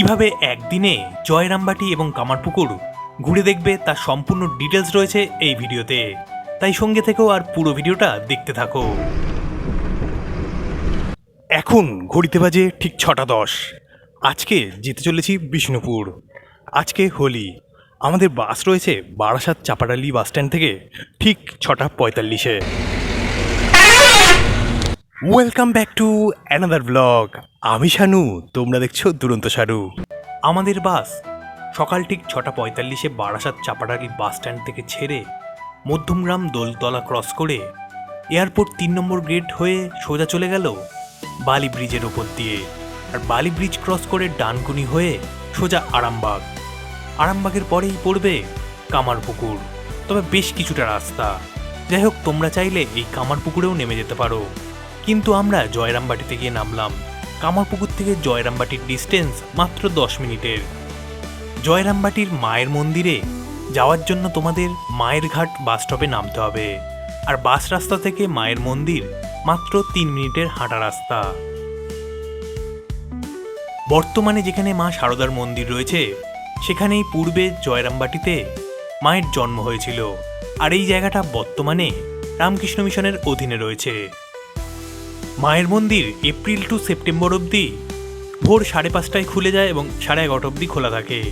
কীভাবে একদিনে জয়রামবাটি এবং কামারপুকুর ঘুরে দেখবে তার সম্পূর্ণ ডিটেলস রয়েছে এই ভিডিওতে। তাই সঙ্গে থেকেও আর পুরো ভিডিওটা দেখতে থাকো। এখন ঘড়িতে বাজে ঠিক ছটা দশ। আজকে যেতে চলেছি বিষ্ণুপুর। আজকে হোলি। আমাদের বাস রয়েছে বারাসাত চাপাডালি বাস স্ট্যান্ড থেকে ঠিক ছটা পঁয়তাল্লিশে। Welcome back to another blog আমি শানু, তোমরা দেখছ দুরন্ত শানু। আমাদের বাস সকাল ঠিক ছটা পঁয়তাল্লিশে বারাসাত চাপাডালি বাস স্ট্যান্ড থেকে ছেড়ে মধ্যমগ্রাম দোলতলা ক্রস করে এয়ারপোর্ট তিন নম্বর গেট হয়ে সোজা চলে গেল বালি ব্রিজের ওপর দিয়ে। আর বালি ব্রিজ ক্রস করে ডানকুনি হয়ে সোজা আরামবাগ। আরামবাগের পরেই পড়বে কামারপুকুর। তবে বেশ কিছুটা রাস্তা। যাই হোক, তোমরা চাইলে এই কামারপুকুরেও নেমে যেতে পারো। কিন্তু আমরা জয়রামবাটিতে গিয়ে নামলাম। কামারপুকুর থেকে জয়রামবাটির ডিস্টেন্স মাত্র দশ মিনিটের। জয়রামবাটির মায়ের মন্দিরে যাওয়ার জন্য তোমাদের মায়ের ঘাট বাস স্টপে নামতে হবে। আর বাস রাস্তা থেকে মায়ের মন্দির মাত্র তিন মিনিটের হাঁটা রাস্তা। বর্তমানে যেখানে মা শারদার মন্দির রয়েছে, সেখানেই পূর্বে জয়রামবাটিতে মায়ের জন্ম হয়েছিল। আর এই জায়গাটা বর্তমানে রামকৃষ্ণ মিশনের অধীনে রয়েছে। মায়ের মন্দির এপ্রিল টু সেপ্টেম্বর অবধি। ভোর সাড়ে পাঁচটায় খুলে যায় এবং সাড়ে এগারোটা অবধি খোলা থাকে।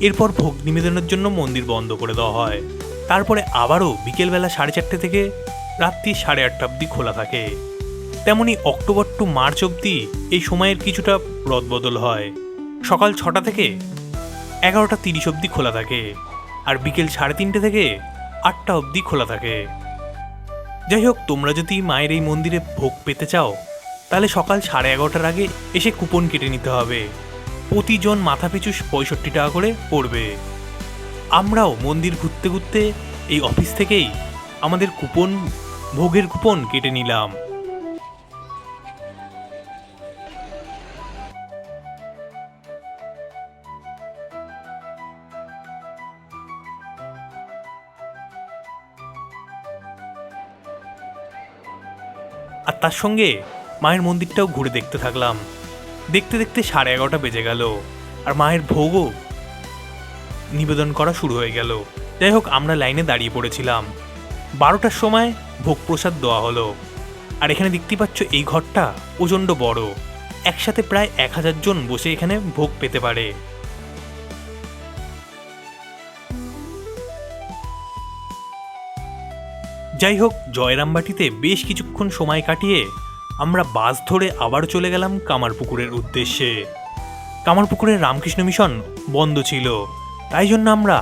এরপর ভোগ নিবেদনের জন্য মন্দির বন্ধ করে দেওয়া হয়। তারপরে আবারও বিকেলবেলা সাড়ে চারটে থেকে রাত্রি সাড়ে আটটা অবধি খোলা থাকে। তেমনি অক্টোবর টু মার্চ অবধি এই সময়ের কিছুটা রদবদল হয়। সকাল ছটা থেকে এগারোটা তিরিশ অবধি খোলা থাকে। আর বিকেল সাড়ে তিনটে থেকে আটটা অবধি খোলা থাকে। যাই হোক, তোমরা যদি মায়ের এই মন্দিরে ভোগ পেতে চাও, তাহলে সকাল সাড়ে এগারোটার আগে এসে কুপন কেটে নিতে হবে। প্রতিজন মাথাপিছু পঁয়ষট্টি টাকা করে পড়বে। আমরাও মন্দির ঘুরতে ঘুরতে এই অফিস থেকেই আমাদের কুপন, ভোগের কুপন কেটে নিলাম। আর তার সঙ্গে মায়ের মন্দিরটাও ঘুরে দেখতে থাকলাম। দেখতে দেখতে সাড়ে এগারোটা বেজে গেল আর মায়ের ভোগও নিবেদন করা শুরু হয়ে গেল। যাই হোক, আমরা লাইনে দাঁড়িয়ে পড়েছিলাম। বারোটার সময় ভোগ প্রসাদ দেওয়া হলো। আর এখানে দেখতে পাচ্ছ এই ঘরটা প্রচণ্ড বড়। একসাথে প্রায় এক হাজার জন বসে এখানে ভোগ পেতে পারে। যাই হোক, জয়রামবাটিতে বেশ কিছুক্ষণ সময় কাটিয়ে আমরা বাস ধরে আবার চলে গেলাম কামারপুকুরের উদ্দেশ্যে। কামারপুকুরের রামকৃষ্ণ মিশন বন্ধ ছিল, তাই জন্য আমরা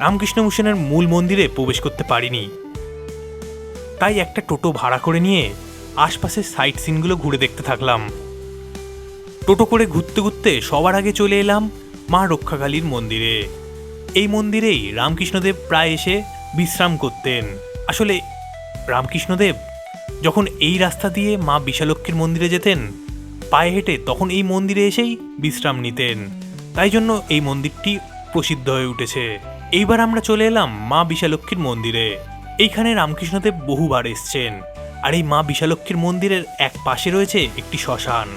রামকৃষ্ণ মিশনের মূল মন্দিরে প্রবেশ করতে পারিনি। তাই একটা টোটো ভাড়া করে নিয়ে আশপাশের সাইট সিনগুলো ঘুরে দেখতে থাকলাম। টোটো করে ঘুরতে ঘুরতে সবার আগে চলে এলাম মা রক্ষাকালীর মন্দিরে। এই মন্দিরেই রামকৃষ্ণদেব প্রায় এসে বিশ্রাম করতেন। আসলে রামকৃষ্ণদেব যখন এই রাস্তা দিয়ে মা বিশালক্ষীর মন্দিরে যেতেন, পায়ে হেঁটে তখন এই মন্দিরে এসেই বিশ্রাম নিতেন। তাই জন্য এই মন্দিরটি প্রসিদ্ধ হয়ে উঠেছে। এইবার আমরা চলে এলাম মা বিশালক্ষীর মন্দিরে। এইখানে রামকৃষ্ণদেব বহুবার এসছেন। আর এই মা বিশালক্ষীর মন্দিরের এক পাশে রয়েছে একটি শ্মশান।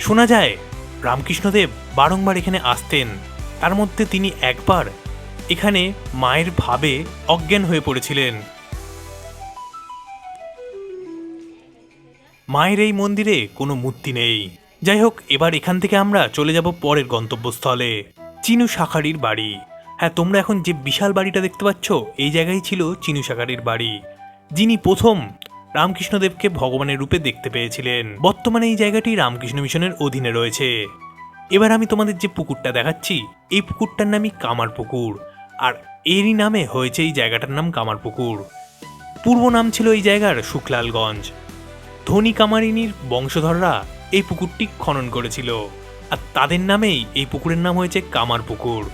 শোনা যায়, রামকৃষ্ণদেব বারংবার এখানে আসতেন। তার মধ্যে তিনি একবার এখানে মায়ের ভাবে অজ্ঞান হয়ে পড়েছিলেন। মায়ের এই মন্দিরে কোনো মূর্তি নেই। যাই হোক, এবার এখান থেকে আমরা চলে যাব পরের গন্তব্যস্থলে, চিনু শাখারির বাড়ি। হ্যাঁ তোমরা এখন যে বিশাল বাড়িটা দেখতে পাচ্ছ, এই জায়গায় ছিল চিনু শাখারির বাড়ি, যিনি প্রথম রামকৃষ্ণদেবকে ভগবানের রূপে দেখতে পেয়েছিলেন। বর্তমানে এই জায়গাটি রামকৃষ্ণ মিশনের অধীনে রয়েছে। এবার আমি তোমাদের যে পুকুরটা দেখাচ্ছি, এই পুকুরটার নামই কামার পুকুর আর এরই নামে হয়েছে এই জায়গাটার নাম কামারপুকুর। পূর্ব নাম ছিল এই জায়গার শুক্লালগঞ্জ। ধনী কামারিনীর বংশধররা এই পুকুরটি খনন করেছিল আর তাদের নামেই এই পুকুরের নাম হয়েছে কামার পুকুর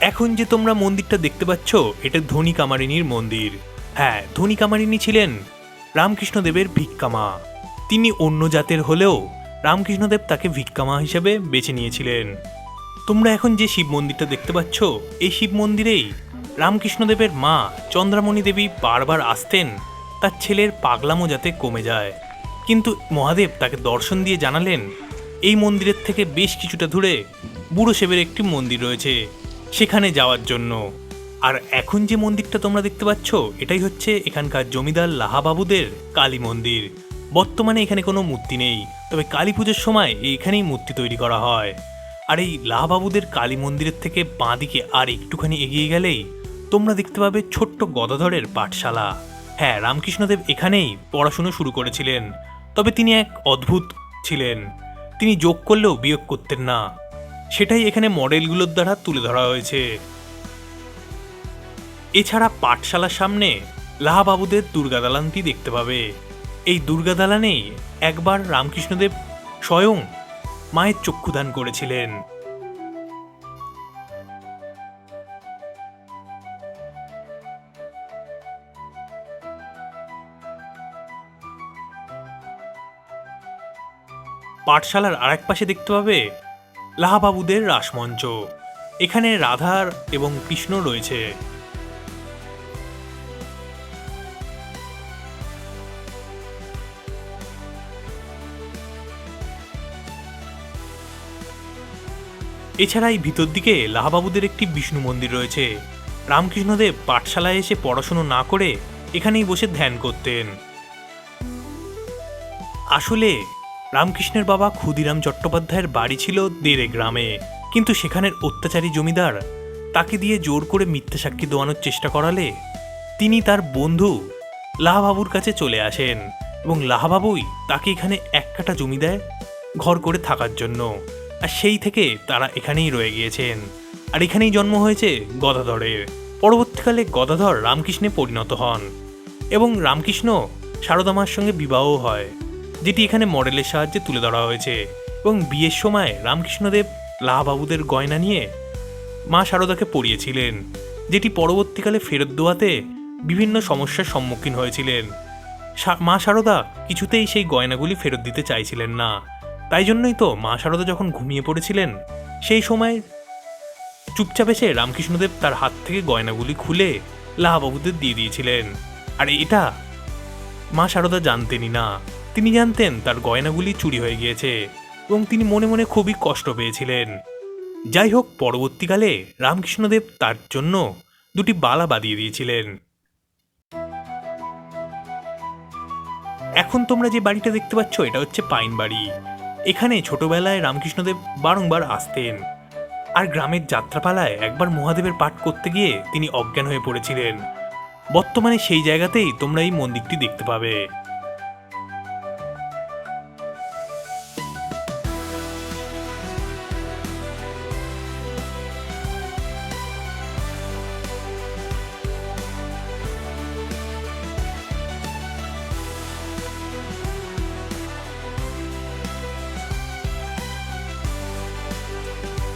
এখন যে তোমরা মন্দিরটা দেখতে পাচ্ছ, এটা ধনী কামারিনীর মন্দির। হ্যাঁ ধনী কামারিনী ছিলেন রামকৃষ্ণদেবের ভিক্ষামা তিনি অন্য জাতের হলেও রামকৃষ্ণদেব তাকে ভিক্ষামা হিসেবে বেছে নিয়েছিলেন। তোমরা এখন যে শিব মন্দিরটা দেখতে পাচ্ছ, এই শিব মন্দিরেই রামকৃষ্ণদেবের মা চন্দ্রামণি দেবী বারবার আসতেন, তার ছেলের পাগলামো যাতে কমে যায়। কিন্তু মহাদেব তাকে দর্শন দিয়ে জানালেন, এই মন্দিরের থেকে বেশ কিছুটা দূরে বুড়ো শিবের একটি মন্দির রয়েছে, সেখানে যাওয়ার জন্য। আর এখন যে মন্দিরটা তোমরা দেখতে পাচ্ছ, এটাই হচ্ছে এখানকার জমিদার লাহাবাবুদের কালী মন্দির। বর্তমানে এখানে কোনো মূর্তি নেই, তবে কালী পুজোর সময় এইখানেই মূর্তি তৈরি করা হয়। আর এই লাহাবাবুদের কালী মন্দিরের থেকে বাঁদিকে আর একটুখানি এগিয়ে গেলেই তোমরা দেখতে পাবে ছোট্ট গদাধরের পাঠশালা। হ্যাঁ রামকৃষ্ণদেব এখানেই পড়াশুনো শুরু করেছিলেন, তবে তিনি এক অদ্ভুত ছিলেন। তিনি যোগ করলেও বিয়োগ করতেন না। সেটাই এখানে মডেলগুলোর দ্বারা তুলে ধরা হয়েছে। এছাড়া পাঠশালার সামনে লাহাবাবুদের দুর্গা দালানটি দেখতে পাবে। এই দুর্গা দালানেই একবার রামকৃষ্ণদেব স্বয়ং মায়ের চক্ষুদান করেছিলেন। পাঠশালার আরেক পাশে দেখতে পাবে লাহাবাবুদের রাসমঞ্চ। এখানে রাধার এবং কৃষ্ণ রয়েছে। এছাড়া এই ভিতর দিকে লাহাবাবুদের একটি বিষ্ণু মন্দির রয়েছে। রামকৃষ্ণদেব পাঠশালায় এসে পড়াশুনো না করে এখানেই বসে ধ্যান করতেন। আসলে রামকৃষ্ণের বাবা ক্ষুদিরাম চট্টোপাধ্যায়ের বাড়ি ছিল দেড়ে গ্রামে, কিন্তু সেখানের অত্যাচারী জমিদার তাকে দিয়ে জোর করে মিথ্যে সাক্ষী দেওয়ানোর চেষ্টা করালে তিনি তার বন্ধু লাহাবাবুর কাছে চলে আসেন এবং লাহাবাবুই তাকে এখানে এক কাটা জমি দেয় ঘর করে থাকার জন্য। আর সেই থেকে তারা এখানেই রয়ে গিয়েছেন। আর এখানেই জন্ম হয়েছে গদাধরের পরবর্তীকালে গদাধর রামকৃষ্ণে পরিণত হন এবং রামকৃষ্ণ সারদামার সঙ্গে বিবাহ হয়, যেটি এখানে মডেলের সাহায্যে তুলে ধরা হয়েছে এবং বিয়ের সময় রামকৃষ্ণদেব লাহাবাবুদের গয়না নিয়ে মা শারদাকে পড়িয়েছিলেন যেটি পরবর্তীকালে ফেরত দেওয়াতে বিভিন্ন সমস্যার সম্মুখীন হয়েছিলেন। মা শারদা কিছুতেই সেই গয়নাগুলি ফেরত দিতে চাইছিলেন না। তাই জন্যই তো মা শারদা যখন ঘুমিয়ে পড়েছিলেন, সেই সময় চুপচাপ এসে রামকৃষ্ণদেব তার হাত থেকে গয়নাগুলি খুলে লাহাবাবুদের দিয়ে দিয়েছিলেন। আর এটা মা শারদা জানতেনই না। তিনি জানতেন তার গয়নাগুলি চুরি হয়ে গিয়েছে এবং তিনি মনে মনে খুবই কষ্ট পেয়েছিলেন। যাই হোক, পরবর্তীকালে রামকৃষ্ণদেব তার জন্য দুটি বালা বাঁধিয়ে দিয়েছিলেন। এখন তোমরা যে বাড়িটা দেখতে পাচ্ছ, এটা হচ্ছে পাইন বাড়ি এখানে ছোটবেলায় রামকৃষ্ণদেব বারংবার আসতেন। আর গ্রামের যাত্রাপালায় একবার মহাদেবের পাঠ করতে গিয়ে তিনি অজ্ঞান হয়ে পড়েছিলেন। বর্তমানে সেই জায়গাতেই তোমরা এই মন্দিরটি দেখতে পাবে।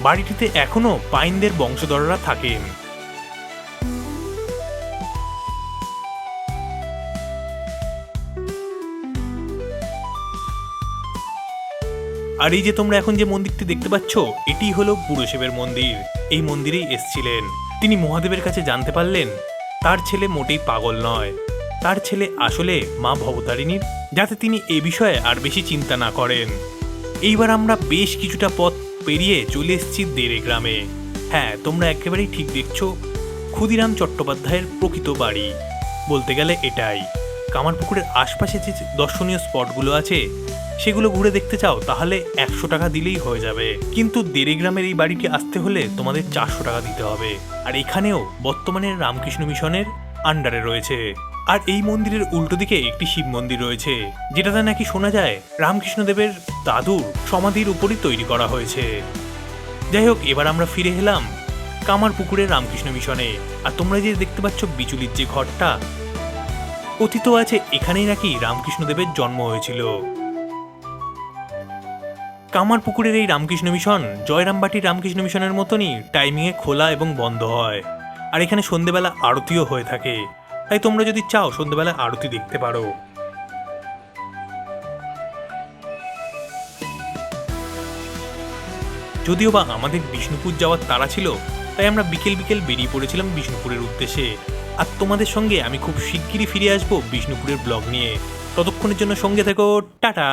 বাড়িটিতে এখনও পাইনদের বংশধররা থাকেন। আর এই যে তোমরা এখন যে মন্দিরটি দেখতে পাচ্ছ, এটি হলো বুড়োশিবের মন্দির। এই মন্দিরেই এসছিলেন। তিনি মহাদেবের কাছে জানতে পারলেন, তার ছেলে মোটেই পাগল নয়। তার ছেলে আসলে মা ভবতারিণীর, যাতে তিনি এ বিষয়ে আর বেশি চিন্তা না করেন। এইবার আমরা বেশ কিছুটা পথ পেরিয়ে চলে এসেছি দেড়ে গ্রামে। হ্যাঁ তোমরা একেবারেই ঠিক দেখছ, ক্ষুদিরাম চট্টোপাধ্যায়ের প্রকৃত বাড়ি। বলতে গেলে এটাই। কামারপুকুরের আশপাশে যে দর্শনীয় স্পটগুলো আছে, সেগুলো ঘুরে দেখতে চাও, তাহলে একশো টাকা দিলেই হয়ে যাবে। কিন্তু দেড়ে গ্রামের এই বাড়িটি আসতে হলে তোমাদের চারশো টাকা দিতে হবে। আর এখানেও বর্তমানে রামকৃষ্ণ মিশনের আন্ডারে রয়েছে। আর এই মন্দিরের উল্টো দিকে একটি শিব মন্দির রয়েছে, যেটাতে নাকি শোনা যায় রামকৃষ্ণদেবের দাদুর সমাধির উপরই তৈরি করা হয়েছে। যাই হোক, এবার আমরা ফিরে এলাম কামার পুকুরের রামকৃষ্ণ মিশনে। আর তোমরা যে দেখতে পাচ্ছ বিচুলির যে ঘরটা কথিত আছে এখানেই নাকি রামকৃষ্ণদেবের জন্ম হয়েছিল। কামার পুকুরের এই রামকৃষ্ণ মিশন জয়রামবাটির রামকৃষ্ণ মিশনের মতনই টাইমিংয়ে খোলা এবং বন্ধ হয়। আর এখানে সন্ধেবেলা আরতিও হয়ে থাকে। তাই তোমরা যদি চাও সন্ধেবেলা আরতি দেখতে পারো। যদিও বা আমাদের বিষ্ণুপুর যাওয়ার তাড়া ছিল, তাই আমরা বিকেল বিকেল বেরিয়ে পড়েছিলাম বিষ্ণুপুরের উদ্দেশ্যে। আর তোমাদের সঙ্গে আমি খুব শিগগিরই ফিরে আসব বিষ্ণুপুরের ব্লগ নিয়ে। ততক্ষণের জন্য সঙ্গে থেকো, টাটা!